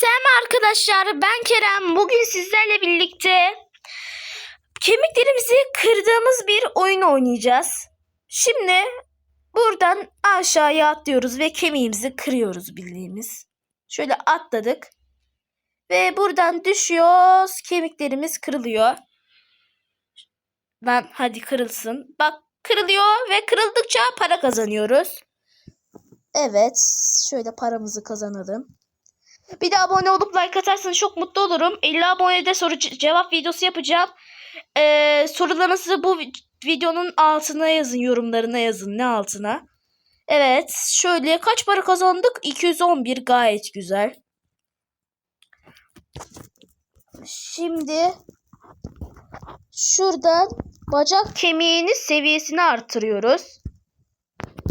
Selam arkadaşlar ben Kerem. Bugün sizlerle birlikte kemiklerimizi kırdığımız bir oyun oynayacağız. Şimdi buradan aşağıya atlıyoruz ve kemiğimizi kırıyoruz bildiğimiz. Şöyle atladık. Ve buradan düşüyoruz. Kemiklerimiz kırılıyor. Lan hadi kırılsın. Bak kırılıyor ve kırıldıkça para kazanıyoruz. Evet, şöyle paramızı kazanalım. Bir de abone olup like atarsanız çok mutlu olurum. 50 abonede soru ce- cevap videosu yapacağım. Ee, sorularınızı bu vi- videonun altına yazın, yorumlarına yazın. Ne altına? Evet, şöyle kaç para kazandık? 211 gayet güzel. Şimdi şuradan bacak kemiğinin seviyesini artırıyoruz.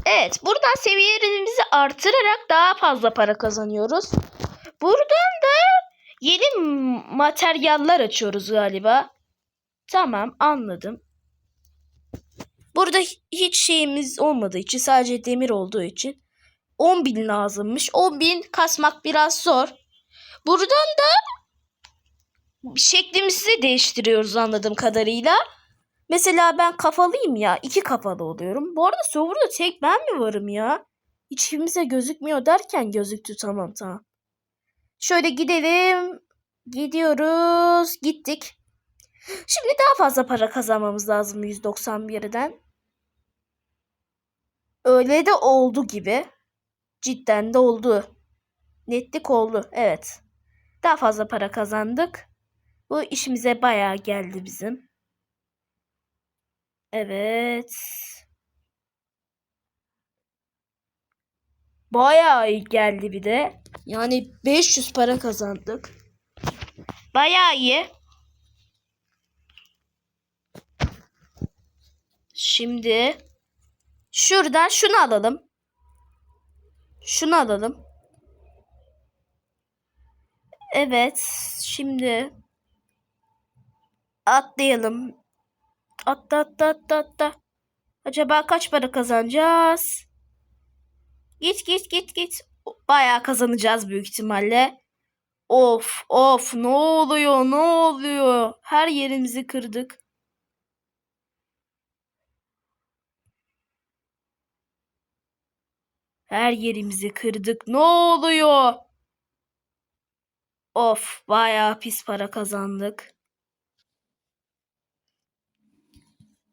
Evet, buradan seviyelerimizi artırarak daha fazla para kazanıyoruz. Buradan da yeni materyaller açıyoruz galiba. Tamam, anladım. Burada hi- hiç şeyimiz olmadığı için, sadece demir olduğu için 10.000 lazımmış. 10.000 kasmak biraz zor. Buradan da şeklimizi de değiştiriyoruz anladığım kadarıyla. Mesela ben kafalıyım ya. iki kafalı oluyorum. Bu arada serverda tek ben mi varım ya? Hiç kimse gözükmüyor derken gözüktü. Tamam tamam. Şöyle gidelim. Gidiyoruz. Gittik. Şimdi daha fazla para kazanmamız lazım 191'den. Öyle de oldu gibi. Cidden de oldu. Netlik oldu. Evet. Daha fazla para kazandık. Bu işimize bayağı geldi bizim. Evet. Bayağı iyi geldi bir de. Yani 500 para kazandık. Bayağı iyi. Şimdi şuradan şunu alalım. Şunu alalım. Evet, şimdi atlayalım. Atla atla atla atla. Acaba kaç para kazanacağız? Git git git git. Bayağı kazanacağız büyük ihtimalle. Of of ne oluyor ne oluyor? Her yerimizi kırdık. Her yerimizi kırdık. Ne oluyor? Of bayağı pis para kazandık.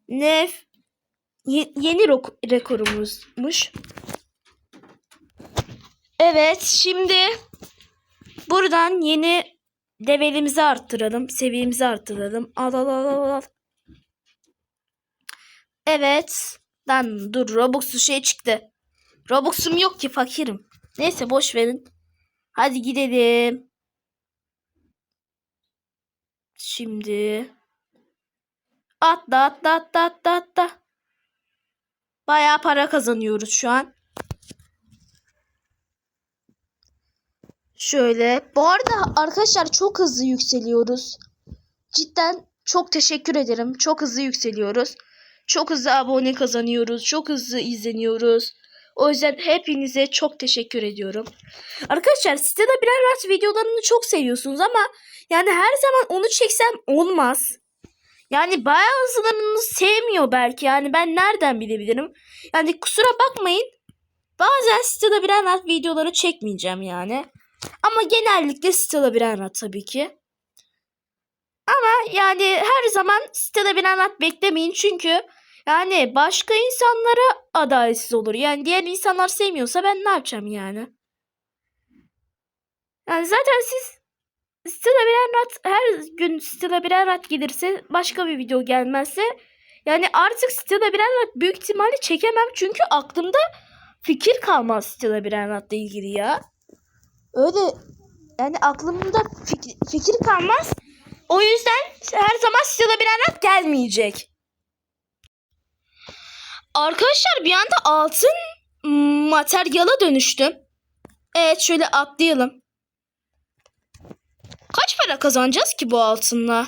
Ne? Ye- yeni rekorumuzmuş. Evet, şimdi buradan yeni levelimizi arttıralım, seviyemizi arttıralım. Al al al al. al. Evet. Lan dur Robux'u şey çıktı. Robux'um yok ki fakirim. Neyse boş verin. Hadi gidelim. Şimdi atla atla atla atla atla. Bayağı para kazanıyoruz şu an. Şöyle. Bu arada arkadaşlar çok hızlı yükseliyoruz. Cidden çok teşekkür ederim. Çok hızlı yükseliyoruz. Çok hızlı abone kazanıyoruz. Çok hızlı izleniyoruz. O yüzden hepinize çok teşekkür ediyorum. Arkadaşlar siz de birer rat videolarını çok seviyorsunuz ama yani her zaman onu çeksem olmaz. Yani bazılarınız sevmiyor belki. Yani ben nereden bilebilirim? Yani kusura bakmayın. Bazen Stella Birenat videoları çekmeyeceğim yani. Ama genellikle Stella Birenat tabii ki. Ama yani her zaman Stella Birenat beklemeyin çünkü yani başka insanlara adaletsiz olur. Yani diğer insanlar sevmiyorsa ben ne yapacağım yani? Yani zaten siz Stella Birenat her gün Stella Birenat gelirse başka bir video gelmezse yani artık Stella Birenat büyük ihtimalle çekemem çünkü aklımda fikir kalmaz Stella Birenat'la ilgili ya. Öyle yani aklımda fikir, fikir kalmaz. O yüzden her zaman Stella Birenat gelmeyecek. Arkadaşlar bir anda altın materyala dönüştüm. Evet şöyle atlayalım. Kaç para kazanacağız ki bu altınla?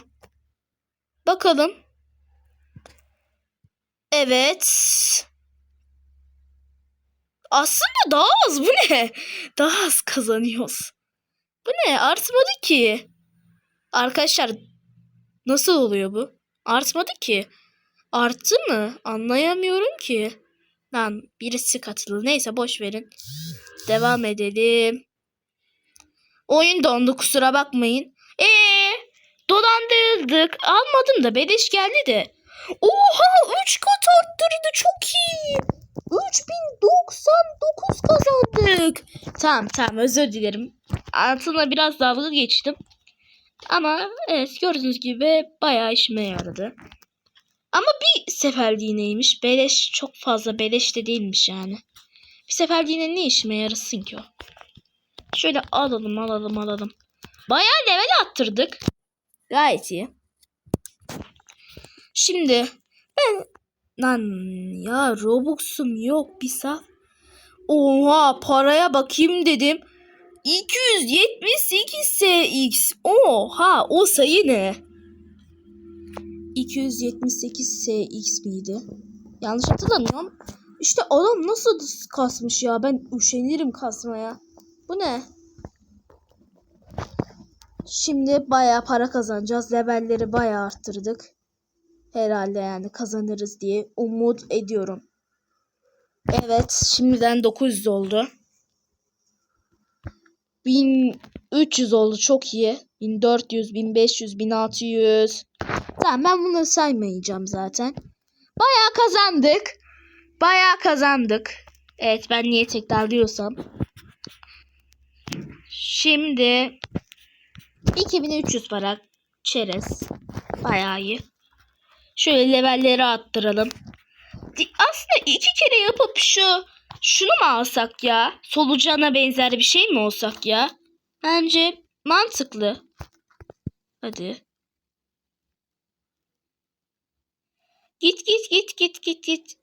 Bakalım. Evet. Aslında daha az bu ne? Daha az kazanıyoruz. Bu ne? Artmadı ki. Arkadaşlar nasıl oluyor bu? Artmadı ki. Arttı mı? Anlayamıyorum ki. Lan birisi katıldı. Neyse boş verin. Devam edelim. Oyun dondu kusura bakmayın. Ee, dolandırıldık. Almadım da beleş geldi de. Oha 3 kat arttırdı çok iyi. 3099 kazandık. Tamam tamam özür dilerim. Altına biraz dalga geçtim. Ama evet gördüğünüz gibi bayağı işime yaradı. Ama bir seferliğineymiş. Beleş çok fazla beleş de değilmiş yani. Bir seferliğine ne işime yarasın ki o? Şöyle alalım alalım alalım. Bayağı level attırdık. Gayet iyi. Şimdi ben lan ya Robux'um yok bir saf. Oha paraya bakayım dedim. 278 SX. Oha o sayı ne? 278 SX miydi? Yanlış hatırlamıyorum. İşte adam nasıl kasmış ya? Ben üşenirim kasmaya. Bu ne? Şimdi bayağı para kazanacağız. Levelleri bayağı arttırdık. Herhalde yani kazanırız diye umut ediyorum. Evet, şimdiden 900 oldu. 1300 oldu çok iyi. 1400, 1500, 1600. Tamam ben bunları saymayacağım zaten. Bayağı kazandık. Bayağı kazandık. Evet ben niye tekrarlıyorsam. Şimdi 2300 para çerez. Bayağı iyi. Şöyle levelleri arttıralım. Di- Aslında iki kere yapıp şu şunu mu alsak ya? Solucana benzer bir şey mi olsak ya? Bence mantıklı. Hadi. Git git git git git git.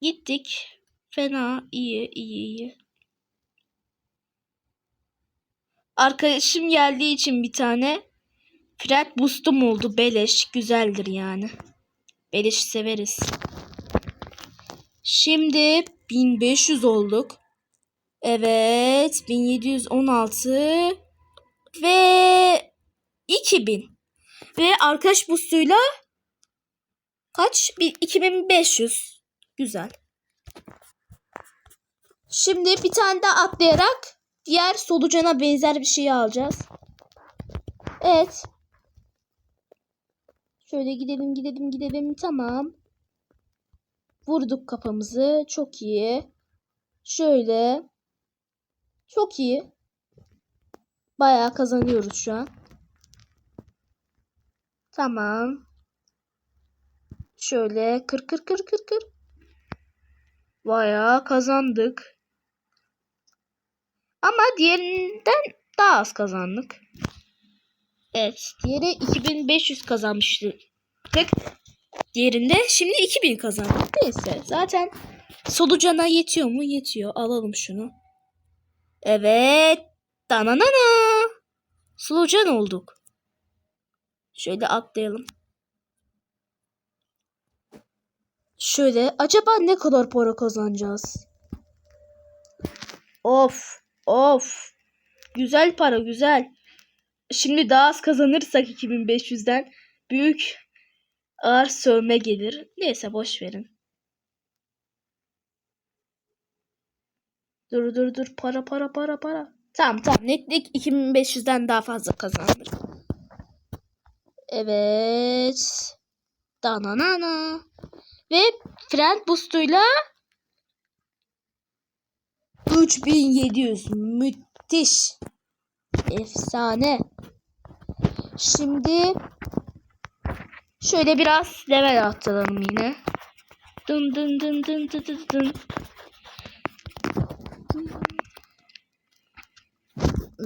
Gittik. Fena iyi iyi iyi. Arkadaşım geldiği için bir tane Fred boostum oldu. Beleş. Güzeldir yani. Beleş severiz. Şimdi 1500 olduk. Evet. 1716 ve 2000. Ve arkadaş boostuyla kaç? Bir 2500. Güzel. Şimdi bir tane daha atlayarak diğer solucana benzer bir şey alacağız. Evet. Şöyle gidelim gidelim gidelim. Tamam. Vurduk kafamızı. Çok iyi. Şöyle. Çok iyi. Bayağı kazanıyoruz şu an. Tamam. Şöyle kır kır kır kır kır. Bayağı kazandık. Ama diğerinden daha az kazandık. Evet. Diğeri 2500 kazanmıştık. Diğerinde şimdi 2000 kazandık. Neyse. Zaten solucana yetiyor mu? Yetiyor. Alalım şunu. Evet. Dananana. Solucan olduk. Şöyle atlayalım. Şöyle acaba ne kadar para kazanacağız? Of. Of. Güzel para güzel. Şimdi daha az kazanırsak 2500'den büyük ağır sövme gelir. Neyse boş verin. Dur dur dur para para para para. Tamam tamam netlik 2500'den daha fazla kazanır. Evet. Dananana. Ve friend boostuyla 3700 müthiş. Efsane. Şimdi şöyle biraz level atlayalım yine. Dın dın dın dın dın dın dın.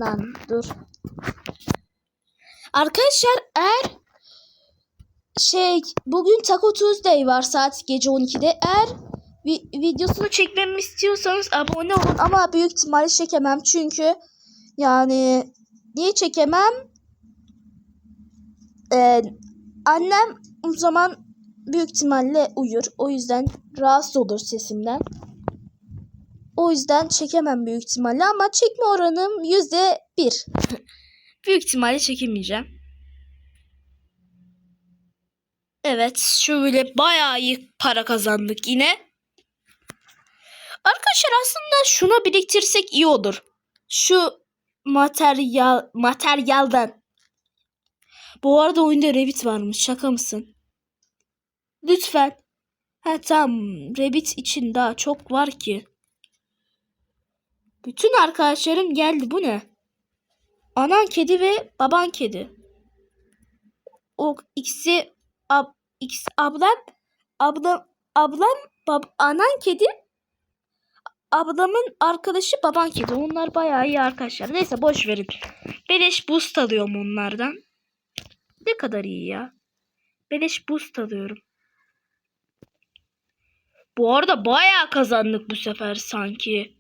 Lan dur. Arkadaşlar eğer şey bugün Taco Tuesday var saat gece 12'de. Eğer vi- videosunu çekmemi istiyorsanız abone olun ama büyük ihtimalle çekemem çünkü yani niye çekemem? Ee, annem o zaman büyük ihtimalle uyur. O yüzden rahatsız olur sesimden. O yüzden çekemem büyük ihtimalle ama çekme oranım yüzde bir. büyük ihtimalle çekemeyeceğim. Evet şöyle bayağı iyi para kazandık yine. Arkadaşlar aslında şunu biriktirsek iyi olur. Şu materyal materyalden. Bu arada oyunda Revit varmış. Şaka mısın? Lütfen. Ha tamam. Revit için daha çok var ki. Bütün arkadaşlarım geldi. Bu ne? Anan kedi ve baban kedi. O ikisi ab, ikisi ablam ablam ablam bab, anan kedi ablamın arkadaşı baban kedi. Onlar bayağı iyi arkadaşlar. Neyse boş verin. Beleş boost alıyorum onlardan. Ne kadar iyi ya. Beleş boost alıyorum. Bu arada bayağı kazandık bu sefer sanki.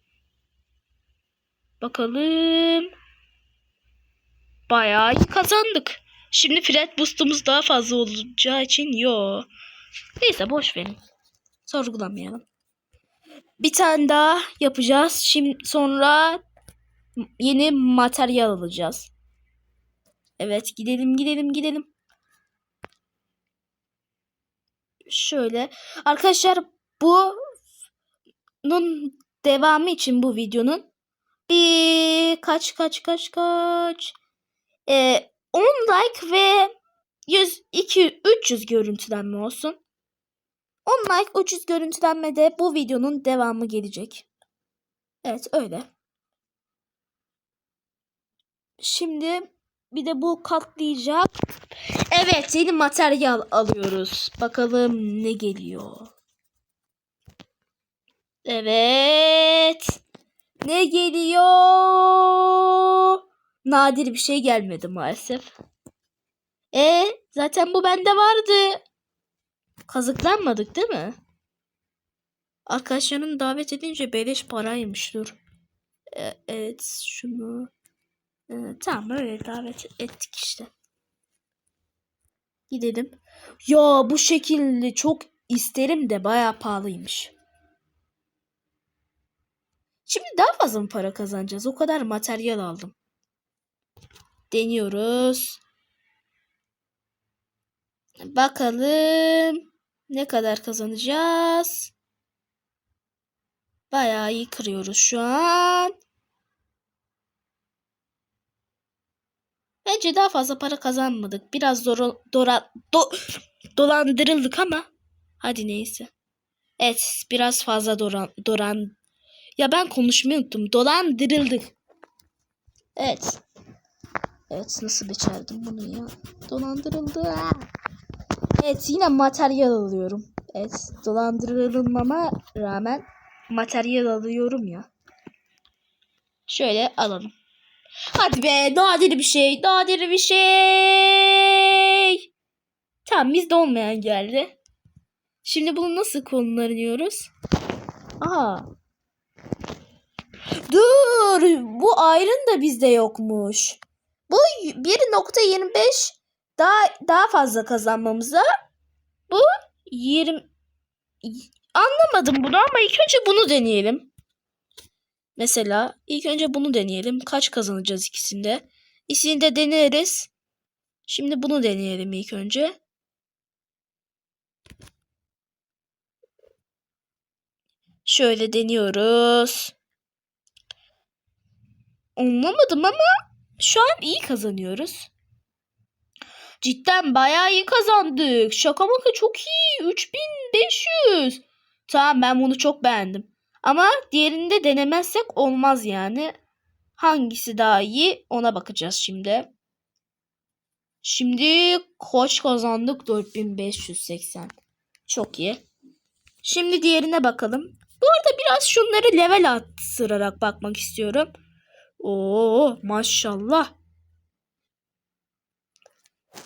Bakalım. Bayağı kazandık. Şimdi Fred boostumuz daha fazla olacağı için yo. Neyse boş verin. Sorgulamayalım. Bir tane daha yapacağız. Şimdi sonra yeni materyal alacağız. Evet gidelim gidelim gidelim. Şöyle arkadaşlar bunun devamı için bu videonun bir kaç kaç kaç kaç e, 10 like ve 100 2 300 görüntülenme olsun. 10 like 300 görüntülenmede bu videonun devamı gelecek. Evet öyle. Şimdi bir de bu katlayacak. Evet yeni materyal alıyoruz. Bakalım ne geliyor. Evet. Ne geliyor? Nadir bir şey gelmedi maalesef. E zaten bu bende vardı. Kazıklanmadık değil mi? Arkadaşlarını davet edince beleş paraymış dur. E, evet şunu. E, tamam öyle davet ettik işte. Gidelim. Ya bu şekilde çok isterim de bayağı pahalıymış. Şimdi daha fazla mı para kazanacağız? O kadar materyal aldım. Deniyoruz. Bakalım ne kadar kazanacağız. Bayağı iyi kırıyoruz şu an. Bence daha fazla para kazanmadık. Biraz zor, dora, do, dolandırıldık ama hadi neyse. Evet biraz fazla doran, doran ya ben konuşmayı unuttum. Dolandırıldık. Evet. Evet nasıl becerdim bunu ya. Dolandırıldı. Evet yine materyal alıyorum. Evet dolandırılmama rağmen materyal alıyorum ya. Şöyle alalım. Hadi be nadir bir şey. Nadir bir şey. Tamam bizde olmayan geldi. Şimdi bunu nasıl kullanıyoruz? Aha. Dur. Bu iron da bizde yokmuş. Bu 1.25 daha daha fazla kazanmamıza bu 20 anlamadım bunu ama ilk önce bunu deneyelim. Mesela ilk önce bunu deneyelim. Kaç kazanacağız ikisinde? İkisini de deneriz. Şimdi bunu deneyelim ilk önce. Şöyle deniyoruz. Anlamadım ama şu an iyi kazanıyoruz. Cidden bayağı iyi kazandık. Şaka maka çok iyi. 3500. Tamam ben bunu çok beğendim. Ama diğerini de denemezsek olmaz yani. Hangisi daha iyi ona bakacağız şimdi. Şimdi koç kazandık 4580. Çok iyi. Şimdi diğerine bakalım. Bu arada biraz şunları level attırarak bakmak istiyorum. Oo maşallah.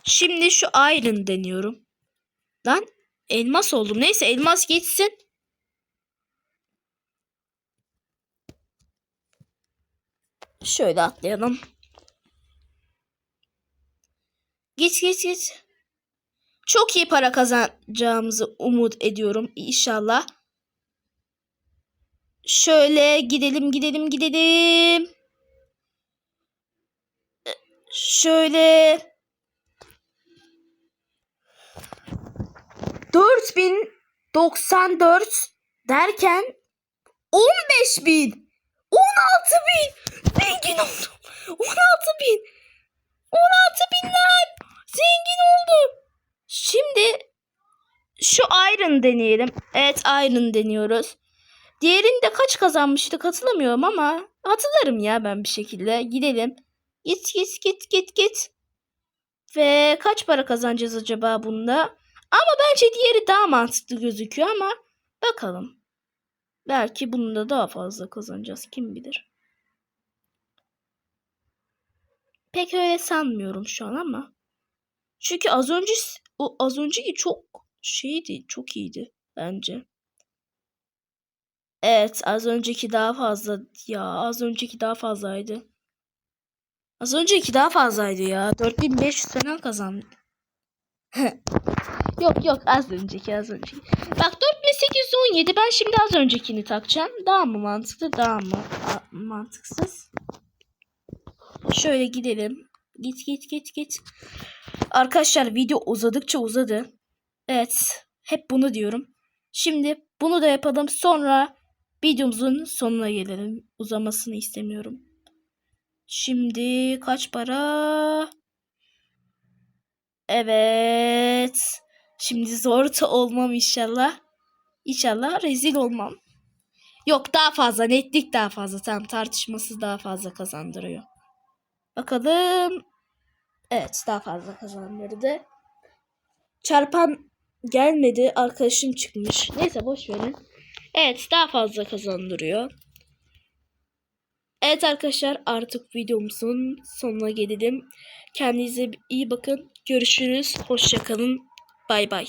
Şimdi şu iron deniyorum. Lan elmas oldum. Neyse elmas geçsin. Şöyle atlayalım. Geç geç geç. Çok iyi para kazanacağımızı umut ediyorum inşallah. Şöyle gidelim gidelim gidelim. Şöyle 4094 derken 15000 16000 zengin oldum. 16000 16000'ler zengin oldum. Şimdi şu Iron deneyelim. Evet Iron deniyoruz. Diğerinde kaç kazanmıştık hatırlamıyorum ama hatırlarım ya ben bir şekilde. Gidelim. Git git git git git. Ve kaç para kazanacağız acaba bunda? Ama bence diğeri daha mantıklı gözüküyor ama bakalım. Belki bunda daha fazla kazanacağız kim bilir. Pek öyle sanmıyorum şu an ama. Çünkü az önce o az önceki çok şeydi, çok iyiydi bence. Evet, az önceki daha fazla ya, az önceki daha fazlaydı. Az önceki daha fazlaydı ya. 4500 falan kazandı. yok yok az önceki az önceki. Bak 4817 ben şimdi az öncekini takacağım. Daha mı mantıklı daha mı mantıksız? Şöyle gidelim. Git git git git. Arkadaşlar video uzadıkça uzadı. Evet hep bunu diyorum. Şimdi bunu da yapalım sonra videomuzun sonuna gelelim. Uzamasını istemiyorum. Şimdi kaç para? Evet. Şimdi zor da olmam inşallah. İnşallah rezil olmam. Yok daha fazla netlik daha fazla. Tam tartışmasız daha fazla kazandırıyor. Bakalım. Evet daha fazla kazandırdı. Çarpan gelmedi. Arkadaşım çıkmış. Neyse boş verin. Evet daha fazla kazandırıyor. Evet arkadaşlar artık videomuzun sonuna gelelim. Kendinize iyi bakın. Görüşürüz. Hoşçakalın. Bay bay.